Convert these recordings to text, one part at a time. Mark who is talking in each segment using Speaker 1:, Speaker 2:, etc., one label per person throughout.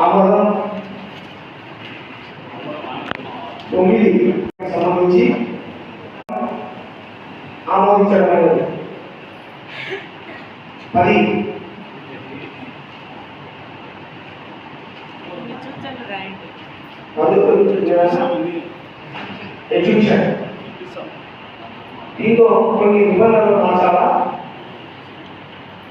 Speaker 1: ఆమోదం. తొమ్మిది సంబంధించి ఆమోదించడం పది.
Speaker 2: సూచనలు
Speaker 1: ఎగ్జిబిషన్. దీంతో కొన్ని నిబంధనలు మార్చాలా?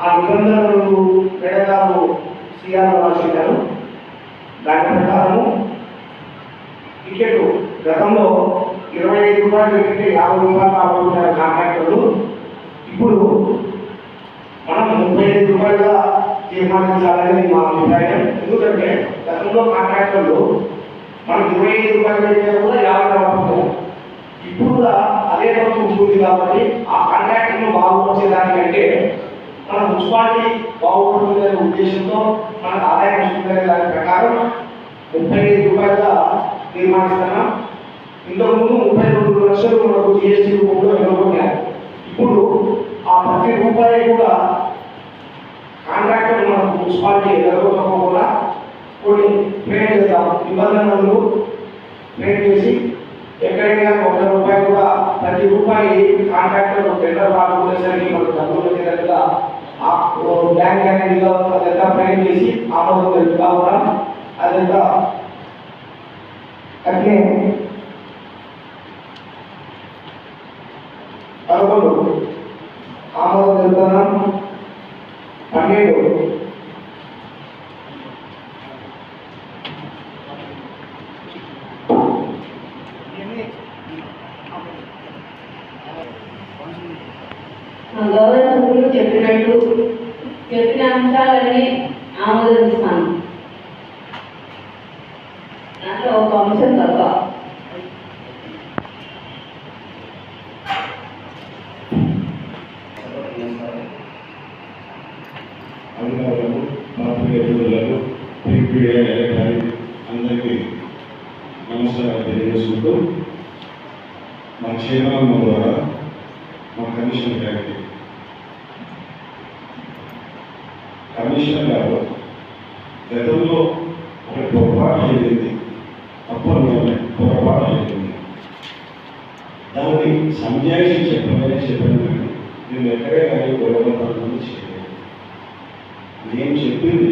Speaker 1: ఆ నిబంధనలు మేడగారు శ్రీగారు రాసింటారు దాని ప్రకారము టికెట్ గతంలో ఇరవై ఐదు రూపాయలు పెట్టి యాభై రూపాయలు అమ్ముకునే కాంట్రాక్టర్లు ఇప్పుడు మనం ముప్పై ఐదు రూపాయలుగా తీర్మానించాలని మా అభిప్రాయం. ఎందుకంటే గతంలో కాంట్రాక్టర్లు మనం ఇరవై ఐదు రూపాయలు అయితే కూడా యాభై రూపాయలు ఇప్పుడు కూడా అదే రోజు ఉంటుంది కాబట్టి ఆ కాంట్రాక్టర్ను బాగుపరిచేదానికంటే మన మున్సిపాలిటీ అనే ఉద్దేశంతో మన ఆదాయం వస్తుంది దాని ప్రకారం ముప్పై ఐదు రూపాయలుగా తీర్మానిస్తున్నాం ఇంతకుముందు ముప్పై రెండు లక్షలు మనకు జిఎస్టీ రూపంలో ఇవ్వబడ్డాయి. ఇప్పుడు ఆ ప్రతి రూపాయి కూడా కాంట్రాక్టర్ మనకు మున్సిపాలిటీ ఎదుర్కోకుండా కొన్ని ఫ్రేమ్ చేస్తాం. నిబంధనలు ఫ్రేమ్ చేసి ఎక్కడైనా ఒక రూపాయి కూడా ప్రతి రూపాయి కాంట్రాక్టర్ టెండర్ రాకపోయేసరికి మనకు డబ్బులు వచ్చేటట్టుగా బ్యాంక్ అనేది అదంతా ప్రైమ్ చేసి ఆమోదం తెలుపుతా ఉన్నాం అదంతా అట్లే పదకొండు. ఆమోదం తెలుపుతున్నాం పన్నెండు
Speaker 3: మా గౌరవ సభ్యులు చెప్పినట్టు చెప్పిన అంశాలన్నీ ఆమోదిస్తాను దాంట్లో ఒక అంశం తప్ప.
Speaker 4: అధికారులకు పాత్రికేయ మిత్రులకు పీపీఏ అందరికీ నమస్కారం తెలియజేసుకుంటూ మా చైర్మన్ ద్వారా మా కమిషనర్ గారికి కమిషనర్ గారు గతంలో ఒక పొరపాటు జరిగింది. అప్పట్లోనే పొరపాటు జరిగింది. దాన్ని సంజాయిషి చెప్పమని చెప్పాను నేను ఎక్కడే కానీ గొడవలు చేయలేదు నేను చెప్పింది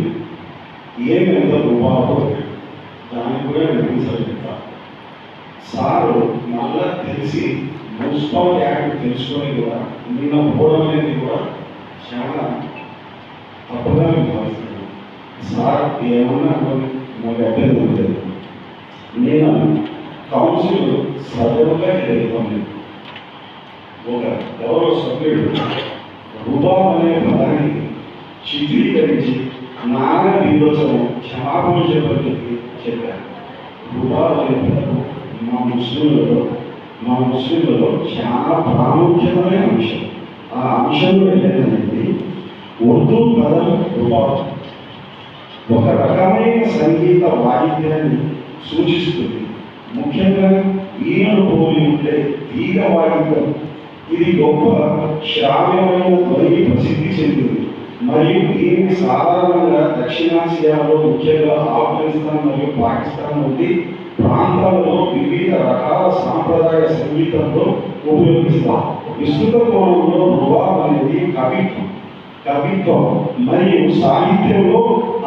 Speaker 4: ఏం ఎంత రూపాయలు దానికి కూడా నేను చెప్తా సారు మళ్ళా తెలిసి మున్సిపల్ యాక్ట్ తెలుసుకొని కూడా నిన్న పోవడం అనేది కూడా చాలా తప్పుగా నేను భావిస్తున్నాను. సార్ ఏమన్నా కొన్ని నాకు అభ్యర్థం లేదు నేను కౌన్సిల్ సభ్యులుగా ఎదుగుతాను ఒక గౌరవ సభ్యుడు రూపా అనే పదాన్ని చిత్రీకరించి నాన్న విరోచనం క్షమాపణ చెప్పడానికి చెప్పాను రూపా అనే పదం మా ముస్లింలలో మా ముస్లింలలో చాలా ప్రాముఖ్యమైన అంశం. ఆ అంశంలో ఏంటంటే ఉర్దూ పదం రూపా ఒక రకమైన సంగీత వాయిద్యాన్ని సూచిస్తుంది. ముఖ్యంగా ఈయన పోలి ఉండే తీగ వాయిద్యం. ఇది గొప్ప శ్రావ్యమైన ధ్వని ప్రసిద్ధి చెందింది. మరియు దీనికి సాధారణంగా దక్షిణాసియాలో ముఖ్యంగా ఆఫ్ఘనిస్తాన్ మరియు పాకిస్తాన్ వంటి ప్రాంతాలలో వివిధ రకాల సాంప్రదాయ సంగీతంలో ఉపయోగిస్తాం విస్తృత కోణంలో రుబాబ్ అనేది కవిత్వం. కవిత్వం మరియు సాహిత్యంలో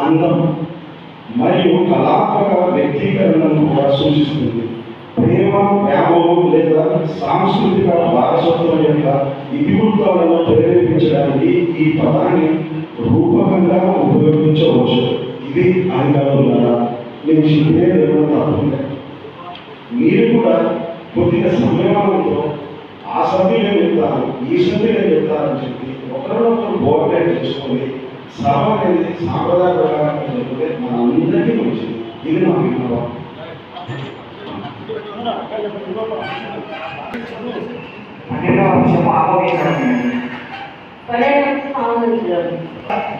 Speaker 4: అందం మరియు కళాత్మక వ్యక్తీకరణను కూడా సూచిస్తుంది. ప్రేమ వ్యామోహం లేదా సాంస్కృతిక వారసత్వం యొక్క ఇతివృత్తాలను ప్రేరేపించడానికి ఈ పదాన్ని రూపకంగా ఉపయోగించవచ్చు. ఇది అంగళంగా నేను చెప్పేది ఏమైనా మీరు కూడా కొద్దిగా సంయమనంతో ఆ సభ్యులే చెప్తారు ఈ సభ్యులే చెప్తారని చెప్పి ఒకరినొకరు కోఆర్డినేట్ చేసుకొని సభ అనేది సాంప్రదాయ ప్రకారం జరిగితే మన అందరికీ మంచిది. ఇది మా విన్నపం.
Speaker 1: పన్నెండవ అంశం ఆమోదించడం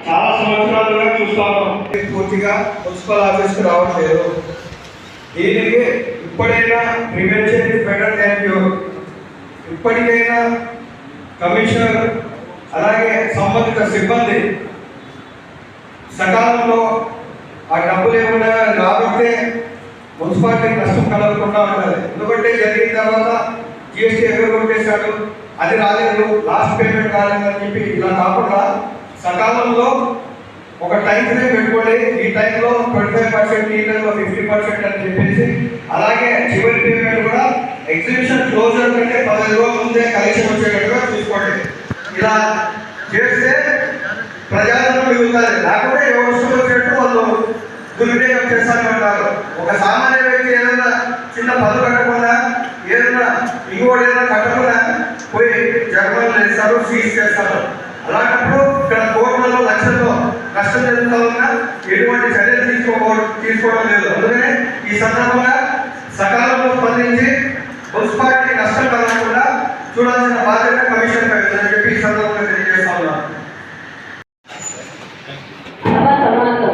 Speaker 5: చాలా సంవత్సరాలుగా చూస్తాను పూర్తిగా మున్సిపల్ ఆఫీస్కి రావట్లేదు దీనికి ఇప్పుడైనా prevention is better than cure ఇప్పటికైనా కమిషనర్ అలాగే సంబంధిత సిబ్బంది సకాలంలో ఆ డబ్బు లేకుండా రాబట్టే మున్సిపాలిటీ నష్టం కలగకుండా ఉండాలి ఎందుకంటే జరిగిన తర్వాత జిఎస్టీ ఎగరగొట్టేశాడు అది రాలేదు. లాస్ట్ పేమెంట్ రాలేదని చెప్పి ఇలా కాకుండా సకాలంలో ఒక టైం ఫ్రేమ్ పెట్టుకోండి. ఈ టైంలో ట్వంటీ ఫైవ్ పర్సెంట్ ఈ టైంలో ఫిఫ్టీ పర్సెంట్ అని చెప్పేసి అలాగే చివరి పేమెంట్ కూడా ఎగ్జిబిషన్ క్లోజర్ కంటే పదిహేను రోజుల ముందే కలెక్షన్ వచ్చేటట్టుగా చూసుకోండి. ఇలా చేస్తే ప్రజాధనం మిగులుతుంది లేకపోతే ఎవరు ఇష్టం వచ్చినట్టు వాళ్ళు దుర్వినియోగం చేస్తానే ఉంటారు ఒక సామాన్య వ్యక్తి ఏదైనా చిన్న పనులు కట్టకుండా ఏదైనా ఇంకోటి ఏదైనా కట్టకుండా పోయి జగన్ వేస్తారు సీజ్ చేస్తారు అలాంటప్పుడు ఇక్కడ కోట్లలో లక్షల్లో నష్టం జరుగుతా ఉన్నా ఎటువంటి చర్యలు తీసుకో తీసుకోవడం లేదు. అందుకనే ఈ సందర్భంగా సకాలంలో స్పందించి మున్సిపాలిటీ నష్టం కలగకుండా చూడాల్సిన బాధ్యత కమిషన్ పై ఉందని చెప్పి ఈ సందర్భంగా తెలియజేస్తా ఉన్నాను
Speaker 3: సభ సమాప్తం